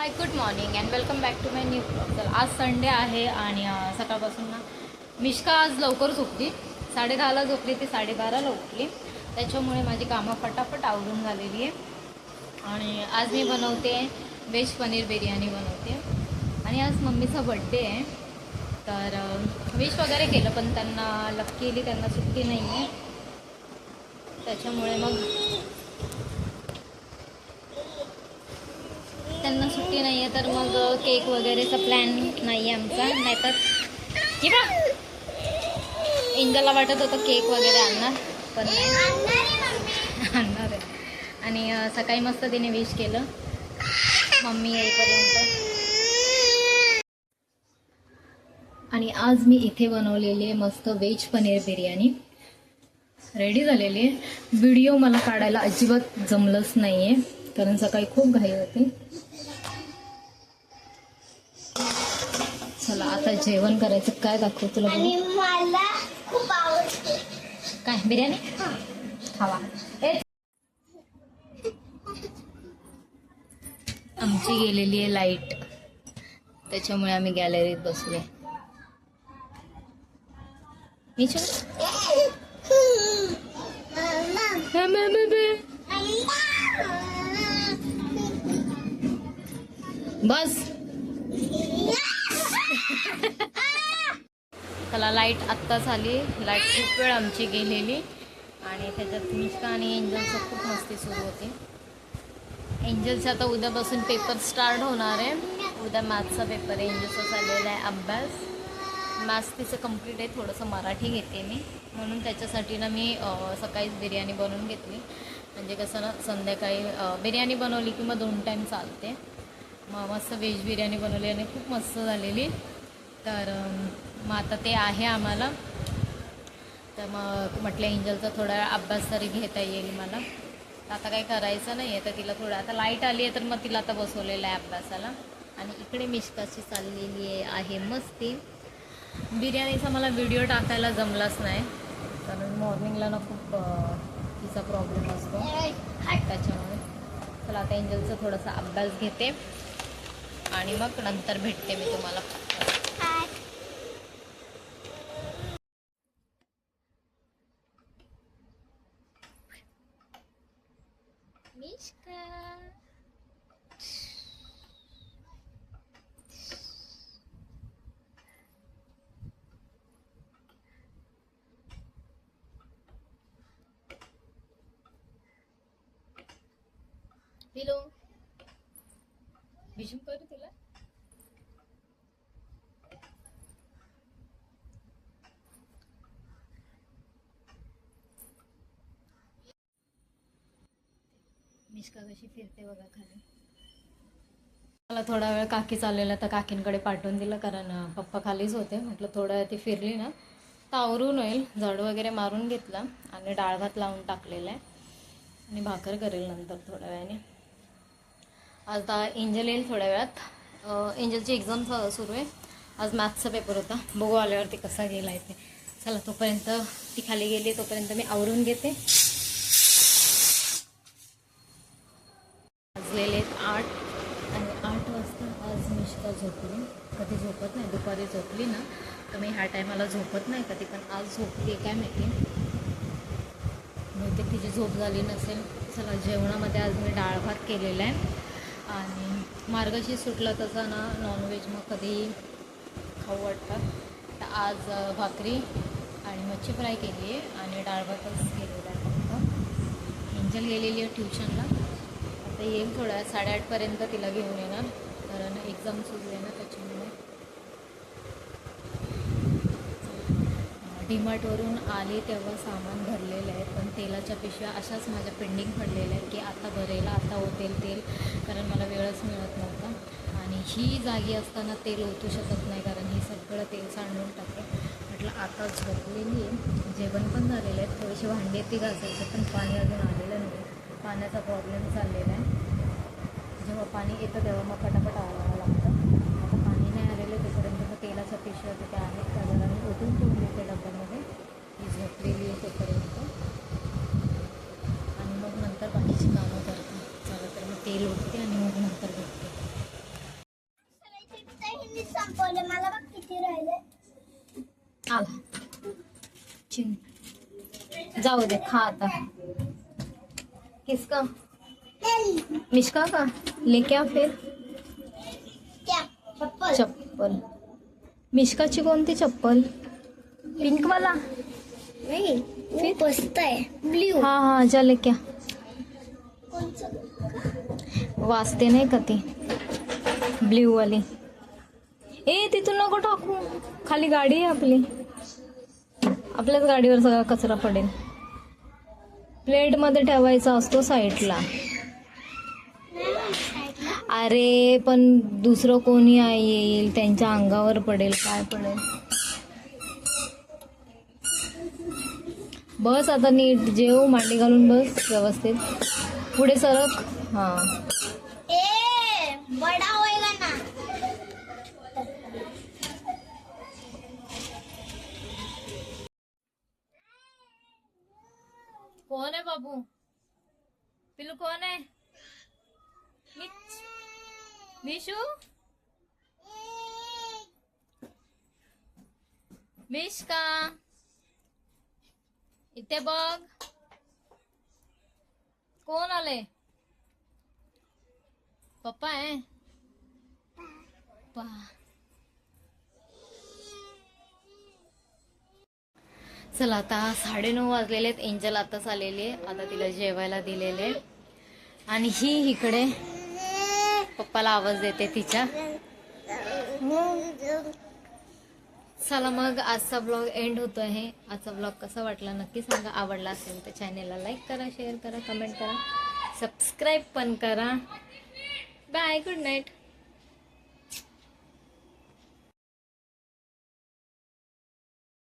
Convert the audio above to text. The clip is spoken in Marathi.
Hi good morning and welcome back to my new blog तर आज संडे आहे आणि सकाळपासून ना मिश्का आज लवकर झोपली. साडेदहाला झोपली ती साडेबाराला उठली. त्याच्यामुळे माझी कामं फटाफट आवरून झालेली आहे. आणि आज मी बनवते व्हेज पनीर बिर्याणी बनवते. आणि आज मम्मीचा बड्डे आहे. तर विश वगैरे केलं पण त्यांना लक्कीली त्यांना सुट्टी नाही आहे त्याच्यामुळे मग त्यांना सुट्टी नाही आहे तर मग केक वगैरेचा प्लॅन नाही आहे आमचा. नाहीतर किंवा बा वाटत होतं केक वगैरे आणणार पण आणणार आहे. आणि सकाळी मस्त तिने विश केलं. मम्मी येईपर्यंत. आणि आज मी इथे बनवलेली आहे मस्त व्हेज पनीर बिर्याणी. रेडी झालेली आहे. व्हिडिओ मला काढायला अजिबात जमलंच नाही आहे कारण सकाळी खूप घाई होती. आता जेवण करायचं काय दाखवू तुला? आणि मला खूप आवडते काय बिर्याणी खावा. आमची गेलेली आहे लाइट त्याच्यामुळे आम्ही गॅलरीत बसलोय मीचू? हा, बे, बे, बे. बस चला लाइट आत्ताच आली लाइट खूप वेळ आमची गेलेली. आणि त्याच्यात मिश्का आणि एंजलचं खूप मस्ती सुरू होती. एंजलचे आता उद्यापासून पेपर स्टार्ट होणार आहे. उद्या मॅथ्सचा पेपर आहे. एंजलचा चाललेला आहे अभ्यास. मॅथ्स तिचं कंप्लीट आहे. थोडंसं मराठी घेते मी. म्हणून त्याच्यासाठी ना मी सकाळीच बिर्याणी बनवून घेतली. म्हणजे कसं ना संध्याकाळी बिर्याणी बनवली की मग दोन टाईम चालते. मग मस्त व्हेज बिर्याणी बनवली आणि खूप मस्त झालेली. तर मग आता ते आहे आम्हाला. तर मग म्हटलं एंजलचा थोडा अभ्यास तरी घेता येईल मला. तर आता काही करायचं नाही आहे तर तिला थोडं आता लाइट आली आहे तर मग तिला आता बसवलेलं आहे अभ्यासाला. आणि इकडे मिश्काची चाललेली आहे मस्ती. बिर्याणीचा मला व्हिडिओ टाकायला जमलाच नाही. कारण मॉर्निंगला ना खूप तिचा प्रॉब्लेम असतो. त्याच्यामुळे. चला आता एंजलचा थोडासा अभ्यास घेते. आणि मग नंतर भेटते मी तुम्हाला. मिश्का पिलो विषम करू तुला मिश्का कशी फिरते बघा खाली. मला थोडा वेळ काकी चाललेला तर काकींकडे पाठवून दिलं कारण पप्पा खालीच होते. म्हटलं थोडं वेळ ती फिरली ना तर आवरून होईल. झाडू वगैरे मारून घेतला आणि डाळ भात लावून टाकलेला आहे. आणि भाकर करेल नंतर थोड्या वेळाने. आज दा एंजल येईल थोड्या वेळात. इंजलची एंजलची एक्झाम सुरू आहे. आज मॅथ्सचा पेपर होता. बघू आल्यावरती कसा गेला आहे ते. चला तोपर्यंत ती खाली गेली तोपर्यंत मी आवरून घेते वाजलेले आहेत आठ आणि आठ वाजता आज मिश्का झोपली. कधी झोपत नाही दुपारी झोपली ना तर मी ह्या टायमाला झोपत नाही कधी पण आज झोपली काय माहिती? बहुतेक तिची झोप झाली नसेल. चला जेवणामध्ये आज मी डाळ भात केलेला आहे. आणि मार्गशी सुटला तसं ना नॉनव्हेज मग कधी खाऊ वाटतात तर आज भाकरी आणि मच्छी फ्राय केली आहे आणि डाळ भातच केलेला आहे फक्त. एंजल गेलेली आहे ट्युशनला. आता येईल थोड्या साडेआठपर्यंत तिला घेऊन येणार. कारण एक्झाम सुरू आहे ना त्याच्यामुळे. डीमार्टवरून आले तेव्हा सामान भरलेलं आहे. पण तेलाच्या पिशव्या अशाच माझ्या पेंडिंग पडलेल्या आहेत की आता भरेल आता होतेल तेल कारण मला वेळच मिळत नव्हता. आणि ही जागी असताना तेल ओतू शकत नाही कारण हे सगळं तेल सांडून टाकते म्हटलं आता झोपलेली आहे जेवण पण झालेलं आहे. थोडीशी भांडी ती घासायचं पण पाणी अजून आलेलं नाही. पाण्याचा प्रॉब्लेम चाललेला आहे. जेव्हा पाणी येतं तेव्हा मग फटाफट आवडावं लागतं. आता पाणी नाही आलेलं तोपर्यंत मग तेलाच्या पिशव्या तिथे आहेत त्या जरा मी ओतून ठेवून देते डब्यामध्ये. ही झोपलेली आहे तोपर्यंत. आणि मग नंतर बाकीची कामं करते. चला तर मग तेल ओतते आणि मग नंतर भेटते. संपवले जाऊ दे खा आता. किसका? मिश्का का? लेके आ फिर। चप्पल। चप्पल। मिश्काची कोणती चप्पल? पिंक वाला। नहीं. वो है ब्लू हा हा जा लेके वाचते नाही का ती? ब्ल्यू वाली. ए तिथून नको टाकू. खाली गाडी आहे आपली. आपल्याच गाडीवर सगळा कचरा पडेल. प्लेटमध्ये ठेवायचा असतो साईडला. अरे पण दुसरं कोणी येईल? त्यांच्या अंगावर पडेल. काय पडेल? बस आता नीट जेव मांडी घालून बस व्यवस्थित. पुढे सरक. हां ए बड़ा होएगा ना कौन है बाबू? पिल्लू कौन है? मिच मिशू? इथे बघ। कोण आले? पप्पा आहे पप्पा चला आता साडेनऊ वाजलेले आहेत. एंजल आताच आलेली आहे. आता तिला जेवायला दिलेले आणि ही इकडे पप्पाला आवाज देते तिच्या. चला मग आजचा ब्लॉग एंड होतो आहे आजचा ब्लॉग कसा वाटला नक्की सांगा. आवडला असेल तर चॅनेलला लाईक करा शेअर करा कमेंट करा. सबस्क्राईब पण करा. Bye good night